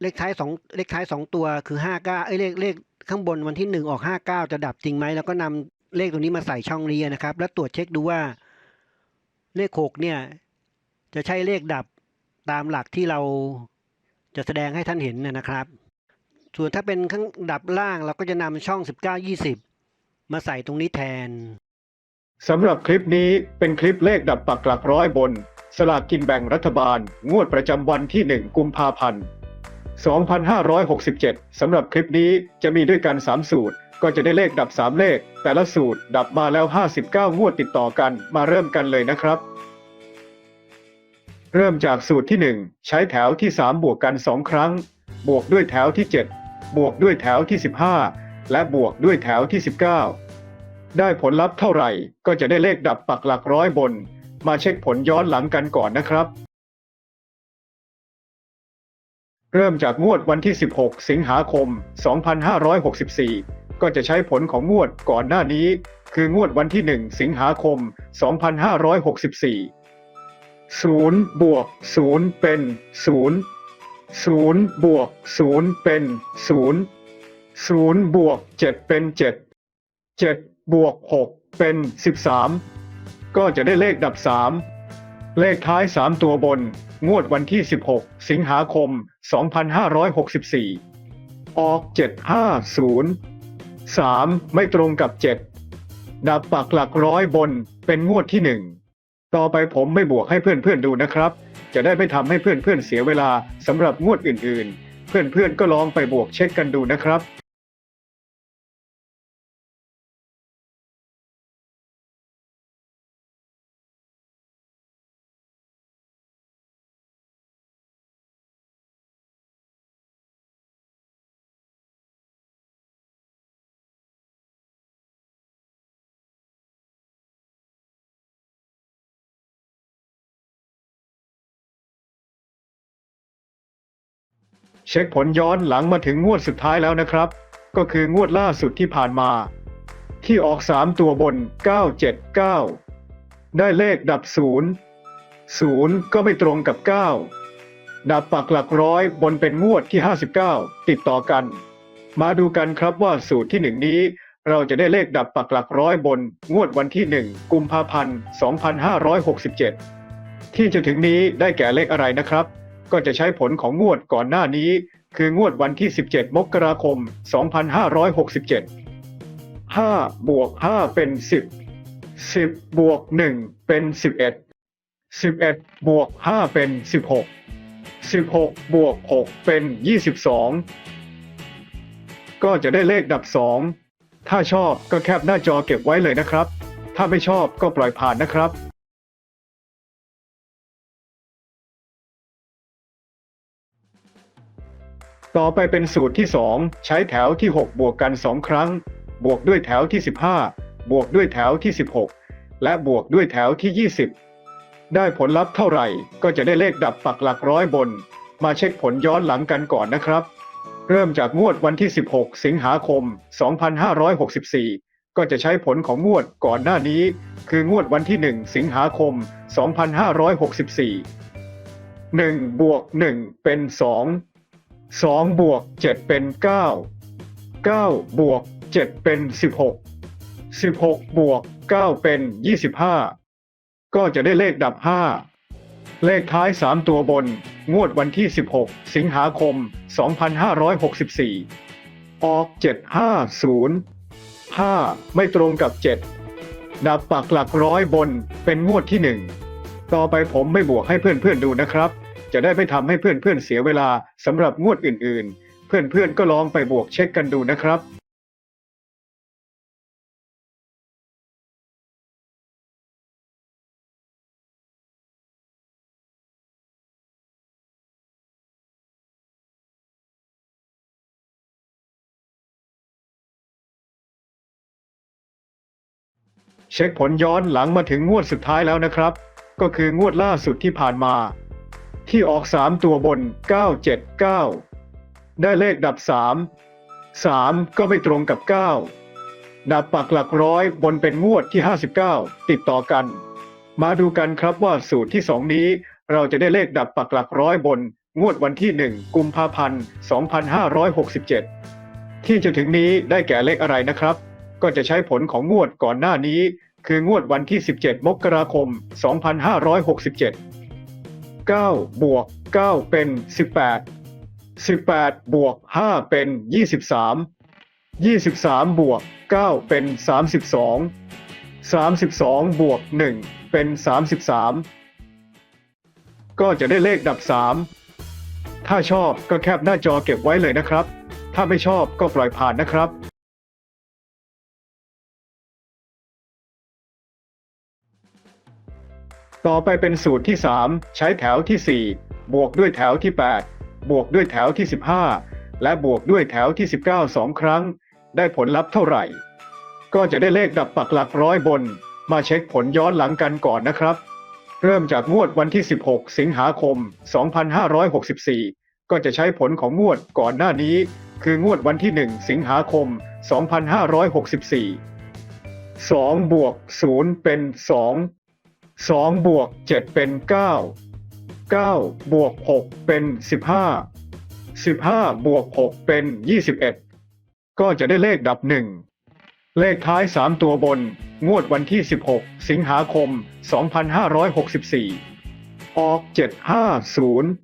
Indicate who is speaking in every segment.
Speaker 1: เลขท้ายสองเลขท้ายสองตัวคือ59เอ้ยเลขเลขข้างบนวันที่1ออก59จะดับจริงไหมแล้วก็นำเลขตัวนี้มาใส่ช่องนี้นะครับ แล้วตรวจเช็คดูว่า เลข6เนี่ย จะใช่เลขดับตามหลักที่เราจะแสดงให้ท่านเห็นนะนะครับ ส่วนถ้าเป็นข้างดับล่างเราก็จะนำช่อง 19 20 มาใส่ตรงนี้แทน
Speaker 2: สำหรับคลิปนี้เป็นคลิปเลขดับปักหลักร้อยบน สลากกินแบ่งรัฐบาล งวดประจำวันที่ 1 กุมภาพันธ์ 2567 สำหรับคลิปนี้จะมีด้วยกัน 3 สูตร ก็จะได้เลขดับ 3 เลข แต่ละสูตรดับมาแล้ว 59 งวดติดต่อกัน มาเริ่มกันเลยนะครับ เริ่มจากสูตรที่ 1 ใช้แถวที่ 3 บวกกัน 2 ครั้ง บวกด้วยแถวที่ 7 บวกด้วยแถวที่ 15 และบวกด้วยแถวที่ 19 ได้ผลลัพธ์เท่าไหร่ ก็จะได้เลขดับปักหลักร้อยบน มาเช็คผลย้อนหลังกันก่อนนะครับ เริ่มจากงวดวันที่ 16 สิงหาคม 2564 ก็จะใช้ผลของงวดก่อนหน้านี้ คืองวดวันที่ 1 สิงหาคม 2564 0บวก0เป็น 0 0บวก0เป็น 0 0บวก7เป็น 7 7บวก6เป็น 13 ก็จะได้เลขดับ 3 เลขท้าย 3 ตัวบน งวดวันที่ 16 สิงหาคม 2564 ออก 750 3 ไม่ตรงกับ 7 ดับปักหลักร้อยบนเป็นงวดที่ 1 ต่อไปผมไม่บวกให้เพื่อนๆดูนะครับ จะได้ไม่ทำให้เพื่อนๆเสียเวลาสำหรับงวดอื่นๆ เพื่อนๆก็ลองไปบวกเช็คกันดูนะครับ เช็คผลย้อนหลังมาถึงงวดสุดท้ายแล้วนะครับ ก็คืองวดล่าสุดที่ผ่านมา ที่ออก 3 ตัวบน 979 ได้เลขดับ 0 0 ก็ไม่ตรงกับ 9 ดับปักหลักร้อยบนเป็นงวดที่ 59 ติดต่อกัน มาดูกันครับว่าสูตรที่1นี้ เราจะได้เลขดับปักหลักร้อยบน งวดวันที่ 1 กุมภาพันธ์ 2567 ที่จะถึงนี้ได้แก่เลขอะไรนะครับ ก็จะใช้ผลของงวดก่อนหน้านี้ คืองวดวันที่ 17 มกราคม 2567 5 บวก 5 เป็น 10 10 บวก 1 เป็น 11 11 บวก 5 เป็น 16 16 บวก 6 เป็น 22 ก็จะได้เลขดับ 2 ถ้าชอบก็แคปหน้าจอเก็บไว้เลยนะครับ ถ้าไม่ชอบก็ปล่อยผ่านนะครับ ต่อไปเป็นสูตรที่ 2 ใช้แถวที่ 6 บวกกัน 2 ครั้ง บวกด้วยแถวที่ 15 บวกด้วยแถวที่ 16 และบวกด้วยแถวที่ 20 ได้ผลลัพธ์เท่าไหร่ก็จะได้เลขดับปักหลักร้อยบน มาเช็คผลย้อนหลังกันก่อนนะครับ เริ่มจากงวดวันที่ 16 สิงหาคม 2564 ก็จะใช้ผลของงวดก่อนหน้านี้ คืองวดวันที่ 1 สิงหาคม 2564 1บวก1เป็น 2 2บวก7เป็น9 9บวก7เป็น16 16บวก9เป็น25ก็จะได้เลขดับ5เลขท้าย3ตัวบน งวดวันที่16สิงหาคม2564ออก750 5ไม่ตรงกับ7ดับปักหลักร้อยบนเป็นงวดที่1ต่อไปผมไม่บวกให้เพื่อนๆดูนะครับ จะได้ไม่ทำให้เพื่อนๆเสียเวลาสำหรับงวดอื่นๆ เพื่อนๆก็ลองไปบวกเช็คกันดูนะครับเช็คผลย้อนหลังมาถึงงวดสุดท้ายแล้วนะครับ ก็คืองวดล่าสุดที่ผ่านมา ที่ออก3ตัวบน 979 ได้เลขดับ 3 3 ก็ไม่ตรงกับ 9 ดับปักหลักร้อยบนเป็นงวดที่ 59 ติดต่อกัน มาดูกันครับว่าสูตรที่ 2 นี้ เราจะได้เลขดับปักหลักร้อยบน งวดวันที่ 1 กุมภาพันธ์ 2567 ที่จะถึงนี้ได้แก่เลขอะไรนะครับ ก็จะใช้ผลของงวดก่อนหน้านี้ คืองวดวันที่ 17 มกราคม 2567 9 บวก 9 เป็น 18 18 บวก 5 เป็น 23 23 บวก 9 เป็น 32 32 บวก 1 เป็น 33 ก็จะได้เลขดับ 3 ถ้าชอบก็แคปหน้าจอเก็บไว้เลยนะครับ ถ้าไม่ชอบก็ปล่อยผ่านนะครับ ต่อไปเป็นสูตรที่ 3 ใช้แถวที่ 4 บวกด้วยแถวที่ 8 บวกด้วยแถวที่ 15 และบวกด้วยแถวที่ 19สองครั้ง ได้ผลลัพธ์เท่าไหร่ ก็จะได้เลขดับปักหลักร้อยบน มาเช็คผลย้อนหลังกันก่อนนะครับ เริ่มจากงวดวันที่ 16 สิงหาคม 2564 ก็จะใช้ผลของงวดก่อนหน้านี้ คืองวดวันที่ 1 สิงหาคม 2564 2 บวก 0 เป็น 2 2บวก7เป็น9 9บวก6เป็น15 15บวก6เป็น21ก็จะได้เลขดับ1เลขท้าย3ตัวบน งวดวันที่16สิงหาคม2564ออก750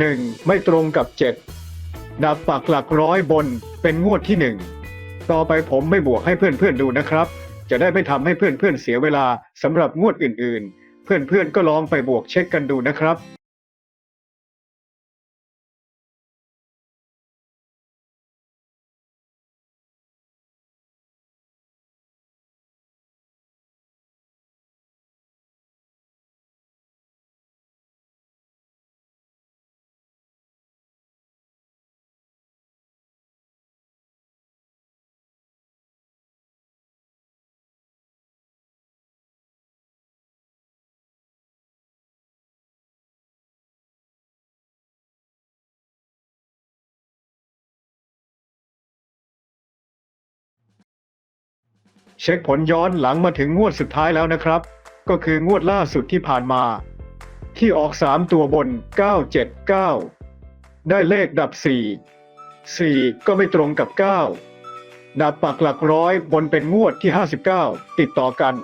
Speaker 2: 1ไม่ตรงกับ7ดับปักหลักร้อยบนเป็นงวดที่1ต่อไปผมไม่บวกให้เพื่อนๆดูนะครับ จะได้ไม่ทำให้เพื่อนๆเสียเวลาสำหรับงวดอื่นๆ เพื่อนๆก็ลองไปบวกเช็คกันดูนะครับ เช็คผลย้อนหลังมาถึงงวดสุดท้ายแล้วนะครับ ก็คืองวดล่าสุดที่ผ่านมา ที่ออก 3 ตัวบน 979 ได้เลขดับ 4 4 ก็ไม่ตรงกับ 9 ดับปักหลักร้อยบนเป็นงวดที่ 59 ติดต่อกัน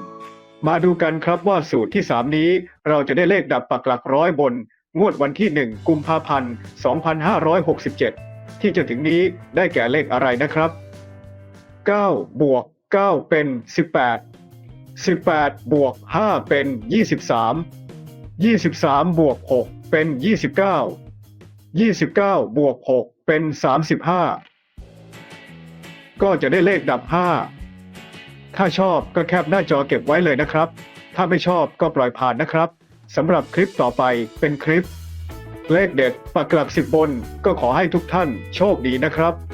Speaker 2: มาดูกันครับว่าสูตรที่ 3 นี้เราจะได้เลขดับปักหลักร้อยบน งวดวันที่ 1 กุมภาพันธ์ 2567 ที่จะถึงนี้ได้แก่เลขอะไรนะครับ 9 บวก 9 เป็น 18 18 บวก 5 เป็น 23 23 บวก 6 เป็น 29 29 บวก 6 เป็น 35 ก็จะได้เลขดับ 5 ถ้าชอบก็แคปหน้าจอเก็บไว้เลยนะครับ ถ้าไม่ชอบก็ปล่อยผ่านนะครับสำหรับคลิปต่อไปเป็นคลิป เลขเด็ดปักหลักสิบบนก็ขอให้ทุกท่านโชคดีนะครับ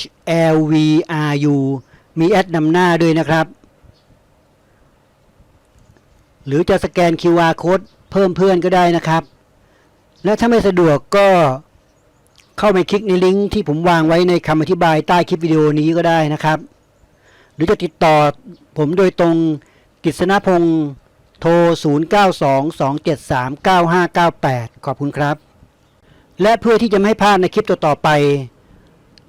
Speaker 1: HLVRU มีแอดนำหน้าด้วยนะครับ หรือจะสแกน QR code เพิ่มเพื่อนก็ได้นะครับ และถ้าไม่สะดวกก็เข้าไปคลิกในลิงก์ที่ผมวางไว้ในคำอธิบายใต้คลิปวิดีโอนี้ก็ได้นะครับ หรือจะติดต่อผมโดยตรงกิษณพงศ์โทร 0922739598 ขอบคุณครับ และเพื่อที่จะไม่ให้พลาดในคลิปต่อๆไป